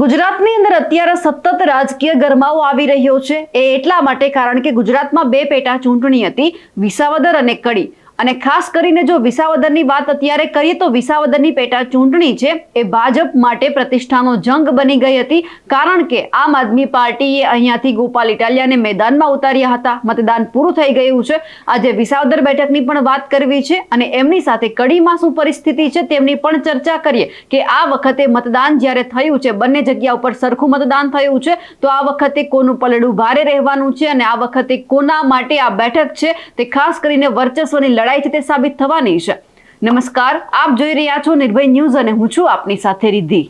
ગુજરાતની અંદર અત્યારે સતત રાજકીય ગરમાવો આવી રહ્યો છે. એ એટલા માટે કારણ કે ગુજરાતમાં બે પેટા ચૂંટણી હતી, વિસાવદર અને કડી. અને ખાસ કરીને જો વિસાવદરની વાત અત્યારે કરીએ તો વિસાવદરની પેટા ચૂંટણી છે, એ ભાજપ માટે પ્રતિષ્ઠાનો જંગ બની ગઈ હતી. કારણ કે આમ આદમી પાર્ટીએ અહીંયાથી ગોપાલ ઇટાલિયાને મેદાનમાં ઉતાર્યા હતા. મતદાન પૂરું થઈ ગયું છે. આજે વિસાવદર બેઠકની પણ વાત કરવી છે અને એમની સાથે કડીમાં શું પરિસ્થિતિ છે તેમની પણ ચર્ચા કરીએ કે આ વખતે મતદાન જ્યારે થયું છે, બંને જગ્યા ઉપર સરખું મતદાન થયું છે, તો આ વખતે કોનું પલડું ભારે રહેવાનું છે અને આ વખતે કોના માટે આ બેઠક છે તે ખાસ કરીને વર્ચસ્વની લડાઈ છે તે સાબિત થવાની છે. નમસ્કાર, આપ જોઈ રહ્યા છો નિર્ભય ન્યૂઝ અને હું છું આપની સાથે રિદ્ધિ.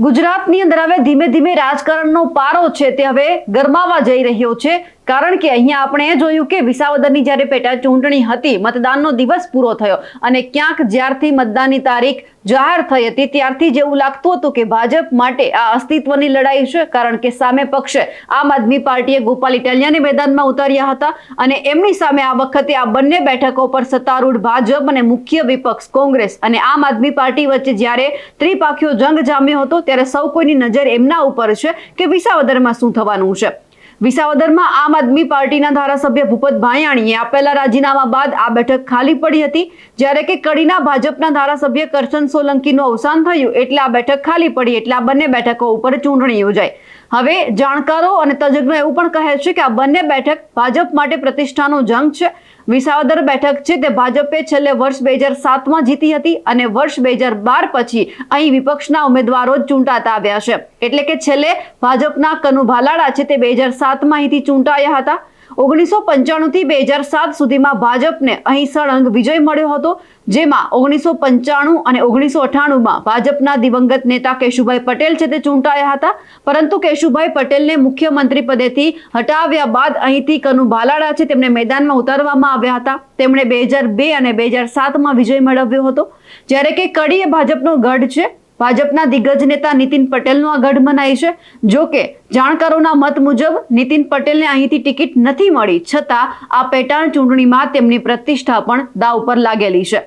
ગુજરાતની અંદર હવે ધીમે ધીમે રાજકારણનો પારો છે તે હવે ગરમાવા જઈ રહ્યો છે. કારણ કે અહીંયા આપણે જોયું કે વિસાવદરની જ્યારે પેટા ચૂંટણી હતી, મતદાનનો દિવસ પૂરો થયો અને ક્યાંક જ્યારથી મતદાનની તારીખ જાહેર થઈ હતી, ત્યારથી જેવું લાગતું હતું કે ભાજપ માટે આ અસ્તિત્વની લડાઈ છે, કારણ કે સામે પક્ષે આમ આદમી પાર્ટીએ ગોપાલ ઇટાલિયાને મેદાનમાં ઉતાર્યા હતા અને એમની સામે આ વખતે આ બંને બેઠકો પર સત્તારૂઢ ભાજપ અને મુખ્ય વિપક્ષ કોંગ્રેસ અને આમ આદમી પાર્ટી વચ્ચે જ્યારે ત્રિપાખીઓ જંગ જામ્યો હતો, ત્યારે સૌ કોઈની નજર એમના ઉપર છે કે વિસાવદરમાં શું થવાનું છે. વિસાવદરમાં આમ આદમી પાર્ટીના ધારાસભ્ય ભૂપત ભાયાણીએ આપેલા રાજીનામા બાદ આ બેઠક ખાલી પડી હતી. જ્યારે કે કડીના ભાજપના ધારાસભ્ય કરશન સોલંકીનું અવસાન થયું એટલે આ બેઠક ખાલી પડી, એટલે આ બંને બેઠકો ઉપર ચૂંટણી યોજાઈ. હવે જાણકારો અને તજજ્ઞો એવું પણ કહે છે કે આ બંને બેઠક ભાજપ માટે પ્રતિષ્ઠાનો જંગ છે. વિસાવદર બેઠક છે તે ભાજપે છેલ્લે વર્ષ બે હજાર સાતમાં જીતી હતી અને વર્ષ બે હજાર બાર પછી અહીં વિપક્ષના ઉમેદવારો જ ચૂંટાતા આવ્યા છે. એટલે કે છેલ્લે ભાજપના કનુ ભાલાડા છે તે બે હજાર સાતમાં અહીંથી ચૂંટાયા હતા. ઓગણીસો પંચાણું થી બે હજાર સાત સુધીમાં ભાજપને અહીં સળંગ વિજય મળ્યો હતો, જેમાં ઓગણીસો પંચાણું અને ઓગણીસો અઠાણુંમાં ભાજપના દિવંગત નેતા કેશુભાઈ પટેલ છે તે ચૂંટાયા હતા. પરંતુ કેશુભાઈ પટેલને મુખ્યમંત્રી પદેથી હટાવ્યા બાદ અહીંથી કનુ બાલાડા છે તેમને મેદાનમાં ઉતારવામાં આવ્યા હતા. તેમણે બે હજાર બે અને બે હજાર સાતમાં વિજય મેળવ્યો હતો. જ્યારે કે કડી એ ભાજપનો ગઢ છે ભાજપના દિગ્ગજ નેતા નીતિન પટેલનું આ ગઢ મનાય છે. જો કે, જાણકારોના મત મુજબ, નીતિન પટેલને અહીંથી ટિકિટ નથી મળી, છતાં આ પેટાણ ચૂંટણીમાં તેમની પ્રતિષ્ઠા પણ દાવ પર લાગેલી છે.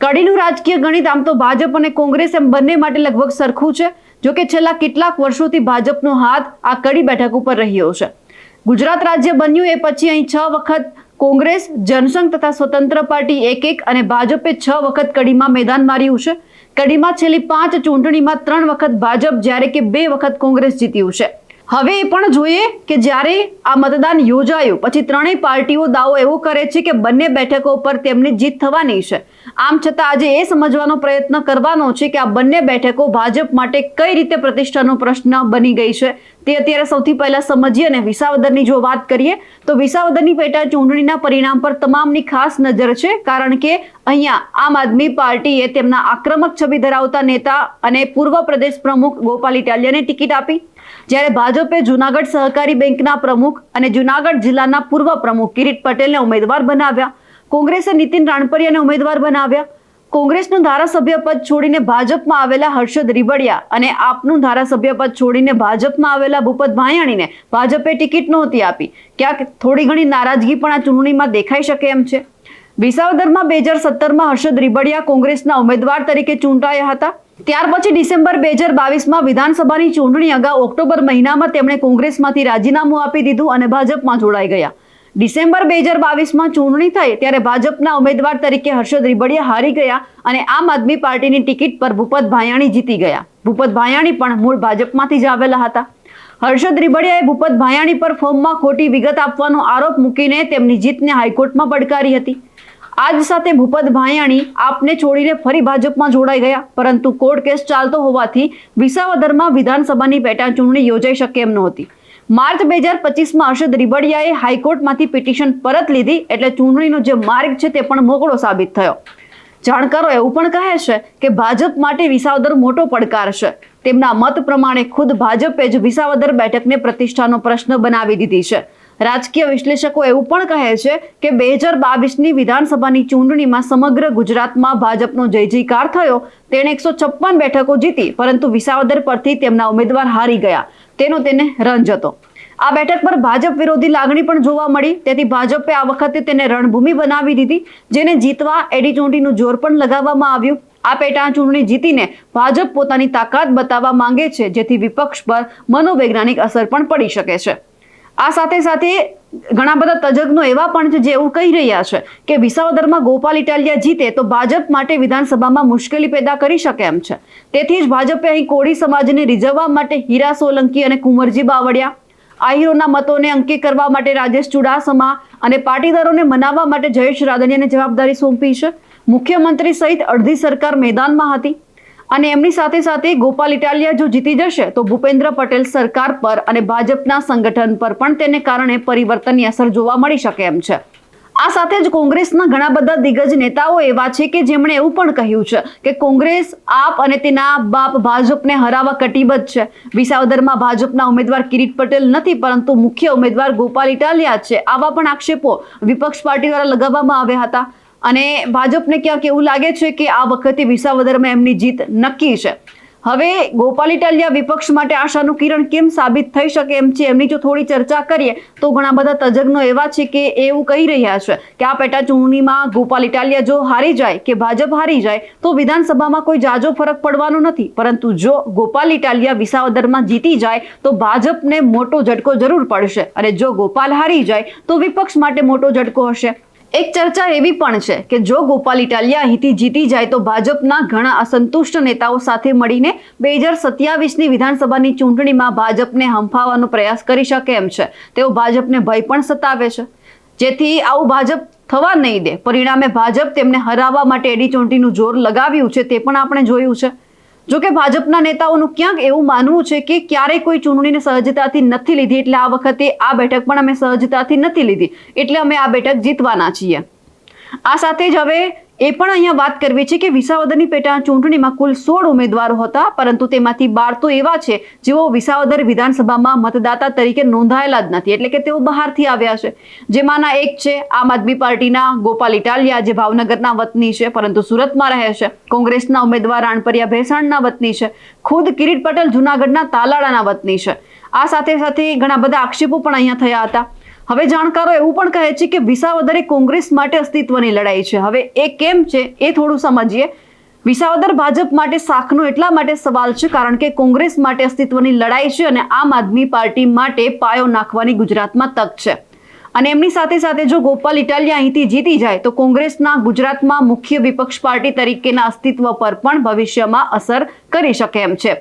કડીનું રાજકીય ગણિત, આમ તો ભાજપ અને કોંગ્રેસ એમ બંને માટે લગભગ સરખું છે. જો કે, છેલ્લા કેટલાક વર્ષોથી ભાજપનો હાથ આ કડી બેઠક ઉપર રહ્યો છે. ગુજરાત રાજ્ય બન્યું એ પછી અહીં છ વખત કોંગ્રેસ, જનસંઘ તથા સ્વતંત્ર પાર્ટી એક એક અને ભાજપે છ વખત કડીમાં મેદાન માર્યું છે. કડીમાં છેલ્લી પાંચ ચૂંટણીમાં ત્રણ વખત ભાજપ, જ્યારે કે બે વખત કોંગ્રેસ જીત્યું છે. હવે એ પણ જોઈએ કે જ્યારે આ મતદાન યોજાયું, પછી ત્રણેય પાર્ટીઓ દાવો એવો કરે છે કે બંને બેઠકો પર તેમની જીત થવાની છે. આમ છતાં આજે એ સમજવાનો પ્રયત્ન કરવાનો છે કે આ બંને બેઠકો ભાજપ માટે કઈ રીતે પ્રતિષ્ઠાનો પ્રશ્ન બની ગઈ છે. તે અત્યારે સૌથી પહેલા સમજીએ અને વિસાવદરની જો વાત કરીએ, તો વિસાવદરની પેટા ચૂંટણીના પરિણામ પર તમામની ખાસ નજર છે, કારણ કે અહીંયા આમ આદમી પાર્ટીએ તેમના આક્રમક છબી ધરાવતા નેતા અને પૂર્વ પ્રદેશ પ્રમુખ ગોપાલ ઇટાલિયાને ટિકિટ આપી. જ્યારે ભાજપે જુનાગઢ સહકારી બેંકના પ્રમુખ અને જુનાગઢ જિલ્લાના પૂર્વ પ્રમુખ કિરીટ પટેલને ઉમેદવાર બનાવ્યા. કોંગ્રેસે નીતિન રાણપરિયાને ઉમેદવાર બનાવ્યા. કોંગ્રેસનું ધારાસભ્ય પદ છોડીને ભાજપમાં આવેલા હર્ષદ રીબડિયા અને આપનું ધારાસભ્ય પદ છોડીને ભાજપમાં આવેલા ભૂપત ભાયાણીને ભાજપે ટિકિટ નહોતી આપી. ક્યાંક થોડી ઘણી નારાજગી પણ આ ચૂંટણીમાં દેખાઈ શકે એમ છે. વિસાવદરમાં બે હજાર સત્તરમાં હર્ષદ રીબડિયા કોંગ્રેસના ઉમેદવાર તરીકે ચૂંટાયા હતા. ત્યાર પછી ડિસેમ્બર બે હજાર બાવીસમાં વિધાનસભાની ચૂંટણી અગાઉ ઓક્ટોબર મહિનામાં તેમણે કોંગ્રેસમાંથી રાજીનામું આપી દીધું અને ભાજપમાં જોડાઈ ગયા. ડિસેમ્બર બે હજાર બાવીસમાં ચૂંટણી થઈ ત્યારે ભાજપના ઉમેદવાર તરીકે હર્ષદ રીબડિયા હારી ગયા અને આમ આદમી પાર્ટીની ટિકિટ પર ભૂપત ભાયાણી જીતી ગયા. ભૂપત ભાયાણી પણ મૂળ ભાજપમાંથી જ આવેલા હતા. હર્ષદ રીબડિયાએ ભૂપત ભાયાણી પર ફોર્મમાં ખોટી વિગત આપવાનો આરોપ મૂકીને તેમની જીતને હાઈકોર્ટમાં પડકારી હતી. આજ સાથે ભૂપત ભાયાણી આપને છોડીને ફરી ભાજપમાં જોડાઈ ગયા, પરંતુ કોર્ટ કેસ ચાલતો હોવાથી વિસાવદરમાં વિધાનસભાની પેટા ચૂંટણી યોજાઈ શકે એમ નહોતી. માર્ચ બે હજાર પચીસમાં હર્ષદ રીબડિયાએ હાઈકોર્ટમાંથી પિટિશન પરત લીધી એટલે ચૂંટણીનો જે માર્ગ છે તે પણ મોકળો સાબિત થયો. જાણકારો એવું પણ કહે છે કે ભાજપ માટે વિસાવદર મોટો પડકાર છે. તેમના મત પ્રમાણે ખુદ ભાજપે જ વિસાવદર બેઠકને પ્રતિષ્ઠાનો પ્રશ્ન બનાવી દીધી છે. રાજકીય વિશ્લેષકો એવું પણ કહે છે કે બે હજાર બાવીસની વિધાનસભાની ચૂંટણીમાં સમગ્ર ગુજરાતમાં ભાજપનો જય જયકાર થયો. તેણે એકસો છપ્પન બેઠકો જીતી, પરંતુ વિસાવદર પરથી તેમના ઉમેદવાર હારી ગયા. તેનો તેને રંજ હતો. આ બેઠક પર ભાજપ વિરોધી લાગણી પણ જોવા મળી, તેથી ભાજપે આ વખતે તેને રણભૂમિ બનાવી દીધી, જેને જીતવા એડી ચૂંટણીનું જોર પણ લગાવવામાં આવ્યું. આ પેટા ચૂંટણી જીતીને ભાજપ પોતાની તાકાત બતાવવા માંગે છે, જેથી વિપક્ષ પર મનોવૈજ્ઞાનિક અસર પણ પડી શકે છે. આ સાથે સાથે ઘણા બધા તજજ્ઞો એવા પણ છે જે એવું કહી રહ્યા છે કે વિસાવદરમાં ગોપાલ ઇટાલિયા જીતે તો ભાજપ માટે વિધાનસભામાં મુશ્કેલી પેદા કરી શકે એમ છે. તેથી જ ભાજપે અહીં કોળી સમાજને રીઝવવા માટે હીરા સોલંકી અને કુંવરજી બાવળિયા, આહીરોના મતોને અંકિત કરવા માટે રાજેશ ચુડાસમા અને પાટીદારોને મનાવવા માટે જયેશ રાદડિયાને જવાબદારી સોંપી છે. મુખ્યમંત્રી સહિત અડધી સરકાર મેદાનમાં હતી. અને એમની સાથે સાથે ગોપાલ ઇટાલિયા જો જીતી જશે, તો ભૂપેન્દ્ર પટેલ સરકાર પર અને ભાજપના સંગઠન પર પણ તેને કારણે પરિવર્તનની અસર જોવા મળી શકે એમ છે. આ સાથે જ કોંગ્રેસના ઘણા બધા દિગ્ગજ નેતાઓ એવા છે કે જેમણે એવું પણ કહ્યું છે કે કોંગ્રેસ આપ અને તેના બાપ ભાજપને હરાવવા કટિબદ્ધ છે. વિસાવદરમાં ભાજપના ઉમેદવાર કિરીટ પટેલ નથી, પરંતુ મુખ્ય ઉમેદવાર ગોપાલ ઇટાલિયા છે. આવા પણ આક્ષેપો વિપક્ષ પાર્ટી દ્વારા લગાવવામાં આવ્યા હતા. અને ભાજપને ક્યાંક એવું લાગે છે કે આ વખતે વિસાવદરમાં એમની જીત નક્કી છે. હવે ગોપાલ ઇટાલિયા વિપક્ષ માટે આશાનું કિરણ કેમ સાબિત થઈ શકે એમ છે, એમની જો થોડી ચર્ચા કરીએ, તો ઘણા બધા તજજ્ઞો એવા છે કે એવું કહી રહ્યા છે કે આ પેટા ચૂંટણીમાં ગોપાલ ઇટાલિયા જો હારી જાય કે ભાજપ હારી જાય, તો વિધાનસભામાં કોઈ જાજો ફરક પડવાનો નથી. પરંતુ જો ગોપાલ ઇટાલિયા વિસાવદરમાં જીતી જાય, તો ભાજપને મોટો ઝટકો જરૂર પડશે. અને જો ગોપાલ હારી જાય, તો વિપક્ષ માટે મોટો ઝટકો હશે. એક ચર્ચા એવી પણ છે કે જો ગોપાલ ઇટાલિયા અહીંથી જીતી જાય તો ભાજપના ઘણા અસંતુષ્ટ નેતાઓ સાથે મળીને બે હજાર સત્યાવીસની વિધાનસભાની ચૂંટણીમાં ભાજપને હંફાવવાનો પ્રયાસ કરી શકે એમ છે. તેઓ ભાજપને ભય પણ સતાવે છે. જેથી આવું ભાજપ થવા નહીં દે. પરિણામે ભાજપ તેમને હરાવવા માટે એડી ચૂંટણીનું જોર લગાવ્યું છે તે પણ આપણે જોયું છે. જો કે ભાજપના નેતાઓનું ક્યાંક એવું માનવું છે કે ક્યારેય કોઈ ચૂંટણીને સહજતાથી નથી લીધી, એટલે આ વખતે આ બેઠક પણ અમે સહજતાથી નથી લીધી, એટલે અમે આ બેઠક જીતવાના છીએ. આ સાથે જ હવે એ પણ અહીંયા વાત કરવી છે કે વિસાવદરની પેટા ચૂંટણીમાં કુલ સોળ ઉમેદવારો હતા, પરંતુ તેમાંથી બાર તો એવા છે જેઓ વિસાવદર વિધાનસભામાં મતદાતા તરીકે નોંધાયેલા જ નથી, એટલે કે તેઓ બહારથી આવ્યા છે. જેમાંના એક છે આમ આદમી પાર્ટીના ગોપાલ ઇટાલિયા, જે ભાવનગરના વતની છે, પરંતુ સુરતમાં રહે છે. કોંગ્રેસના ઉમેદવાર રાણપરિયા ભેસાણના વતની છે. ખુદ કિરીટ પટેલ જુનાગઢના તાલાળાના વતની છે. આ સાથે સાથે ઘણા બધા આક્ષેપો પણ અહીંયા થયા હતા. હવે જાણકારો એવું પણ કહે છે કે વિસાવદરે કોંગ્રેસ માટે અસ્તિત્વની લડાઈ છે. હવે એ કેમ છે એ થોડું સમજીએ. વિસાવદર ભાજપ માટે સાખનો એટલા માટે સવાલ છે કારણ કે કોંગ્રેસ માટે અસ્તિત્વની લડાઈ છે અને આમ આદમી પાર્ટી માટે પાયો નાખવાની ગુજરાતમાં તક છે. અને એમની સાથે સાથે જો ગોપાલ ઇટાલિયા અહીંથી જીતી જાય તો કોંગ્રેસના ગુજરાતમાં મુખ્ય વિપક્ષ પાર્ટી તરીકેના અસ્તિત્વ પર પણ ભવિષ્યમાં અસર કરી શકે એમ છે.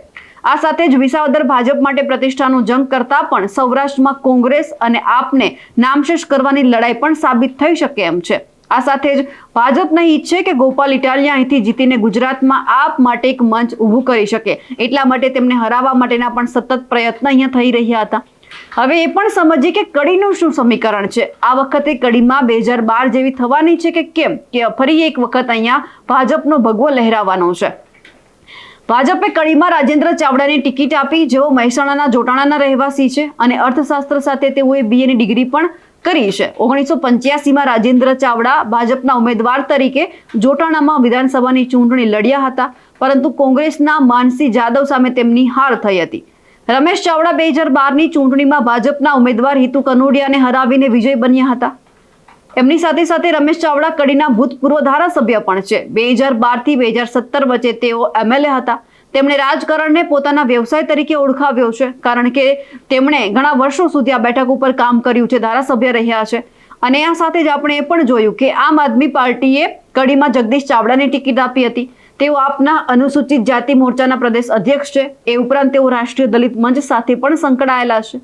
આ સાથે જ વિસાવદર ભાજપ માટે પ્રતિષ્ઠાનું જંગ કરતા પણ સૌરાષ્ટ્રમાં કોંગ્રેસ અને આપને નામશેષ કરવાની લડાઈ પણ સાબિત થઈ શકે એમ છે. આ સાથે જ ભાજપ નહીં ઈચ્છે કે ગોપાલ ઇટાલિયા અહીંથી જીતીને ગુજરાતમાં આપ માટે એક મંચ ઊભું કરી શકે. એટલા માટે તેમને હરાવવા માટેના પણ સતત પ્રયત્ન અહીંયા થઈ રહ્યા હતા. હવે એ પણ સમજીએ કે કડીનું શું સમીકરણ છે? આ વખતે કડીમાં બે હજાર બાર જેવી થવાની છે કે કેમ? કે ફરી એક વખત અહીંયા ભાજપનો ભગવો લહેરાવાનો છે. ભાજપે કડીમાં રાજેન્દ્ર ચાવડાને ટિકિટ આપી, જેઓ મહેસાણાના જોટાણાના રહેવાસી છે અને અર્થશાસ્ત્ર સાથે તેઓએ બીએની ડિગ્રી પણ કરી છે. ઓગણીસો પંચ્યાસીમાં રાજેન્દ્ર ચાવડા ભાજપના ઉમેદવાર તરીકે જોટાણામાં વિધાનસભાની ચૂંટણી લડ્યા હતા, પરંતુ કોંગ્રેસના માનસી જાદવ સામે તેમની હાર થઈ હતી. રમેશ ચાવડા બે હજાર બારની ચૂંટણીમાં ભાજપના ઉમેદવાર હિતુ કનોડિયાને હરાવીને વિજય બન્યા હતા. એમની સાથે સાથે રમેશ ચાવડા કડીના ભૂતપૂર્વ ધારાસભ્ય પણ છે. બે હજાર બારથી બે હજાર સત્તર વચ્ચે તેઓ એમએલએ હતા. તેમણે રાજકારણને પોતાના વ્યવસાય તરીકે ઓળખાવ્યો છે, કારણ કે તેમણે ઘણા વર્ષો સુધી આ બેઠક ઉપર કામ કર્યું છે, ધારાસભ્ય રહ્યા છે. અને આ સાથે જ આપણે એ પણ જોયું કે આમ આદમી પાર્ટીએ કડીમાં જગદીશ ચાવડાની ટિકિટ આપી હતી. તેઓ આપના અનુસૂચિત જાતિ મોરચાના પ્રદેશ અધ્યક્ષ છે. એ ઉપરાંત તેઓ રાષ્ટ્રીય દલિત મંચ સાથે પણ સંકળાયેલા છે.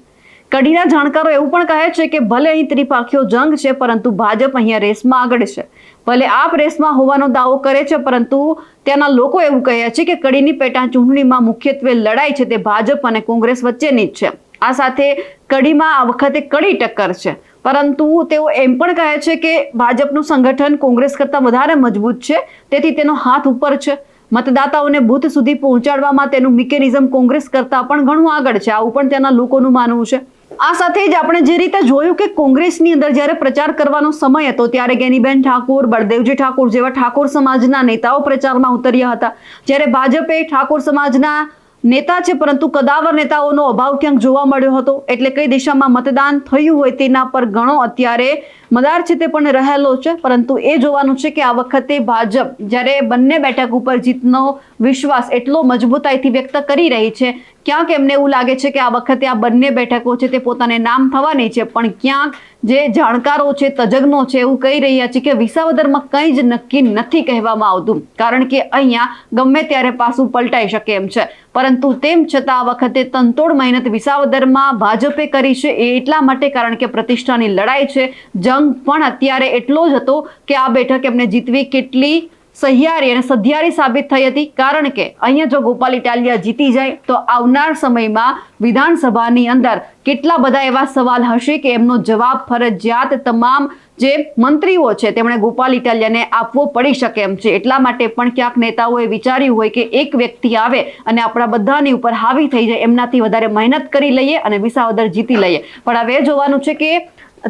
કડીના જાણકારો એવું પણ કહે છે કે ભલે અહીં ત્રિપાખીઓ જંગ છે, પરંતુ ભાજપ અહીંયા રેસમાં આગળ છે. ભલે આપ રેસમાં હોવાનો દાવો કરે છે, પરંતુ ત્યાંના લોકો એવું કહે છે કે કડીની પેટા ચૂંટણીમાં મુખ્યત્વે લડાઈ છે તે ભાજપ અને કોંગ્રેસ વચ્ચેની જ છે. આ સાથે કડીમાં આ વખતે કડી ટક્કર છે. પરંતુ તેઓ એમ પણ કહે છે કે ભાજપનું સંગઠન કોંગ્રેસ કરતાં વધારે મજબૂત છે, તેથી તેનો હાથ ઉપર છે. મતદાતાઓને બુથ સુધી પહોંચાડવામાં તેનું મિકેનિઝમ કોંગ્રેસ કરતાં પણ ઘણું આગળ છે. આવું પણ ત્યાંના લોકોનું માનવું છે. આ સાથે જ આપણે જે રીતે જોયું કે કોંગ્રેસની અંદર જ્યારે પ્રચાર કરવાનો સમય હતો, ત્યારે ગેનીબેન ઠાકોર, બળદેવજી ઠાકોર જેવા ઠાકોર સમાજના નેતાઓ પ્રચારમાં ઉતર્યા હતા. જ્યારે ભાજપે ઠાકોર સમાજના નેતા છે, પરંતુ કદાવર નેતાઓનો અભાવ ક્યાંક જોવા મળ્યો હતો. એટલે કઈ દિશામાં મતદાન થયું હોય તેના પર ઘણો અત્યારે મદાર છે તે પણ રહેલો છે. પરંતુ એ જોવાનું છે કે આ વખતે ભાજપ જ્યારે બંને બેઠક ઉપર જીતનો વિશ્વાસ એટલો મજબૂતાઈથી વ્યક્ત કરી રહી છે ક્યાંક એમને એવું લાગે છે કે આ વખતે આ બંને બેઠકો છે તે પોતાને નામ થવાની છે, પણ ક્યાંક જે જાણકારો છે, તજજ્ઞો છે, એવું કહી રહ્યા છે કે વિસાવદરમાં કંઈ જ નક્કી નથી કહેવામાં આવતું, કારણ કે અહીંયા ગમે ત્યારે પાછું પલટાઈ શકે એમ છે. પરંતુ તેમ છતાં આ વખતે તંતોડ મહેનત વિસાવદરમાં ભાજપે કરી છે એ એટલા માટે કારણ કે પ્રતિષ્ઠાની લડાઈ છે. જંગ પણ અત્યારે એટલો જ હતો કે આ બેઠક એમને જીતવી કેટલી સહિયારી અને સધિયારી સાબિત થઈ હતી. કારણ કે અહીંયા જો ગોપાલ ઇટાલિયા જીતી જાય, તો આવનાર સમયમાં વિધાનસભાની અંદર કેટલા બધા એવા સવાલ હશે કે એમનો જવાબ ફરજિયાત તમામ જે મંત્રીઓ છે, તેમણે ગોપાલ ઇટાલિયાને આપવો પડી શકે એમ છે. એટલા માટે પણ ક્યાંક નેતાઓએ વિચાર્યું હોય કે એક વ્યક્તિ આવે અને આપણા બધાની ઉપર હાવી થઈ જાય, એમનાથી વધારે મહેનત કરી લઈએ અને વિસાવદર જીતી લઈએ. પણ હવે જોવાનું છે કે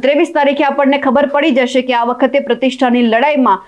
ત્રેવીસ તારીખે આપણને ખબર પડી જશે કે આ વખતે પ્રતિષ્ઠાની લડાઈમાં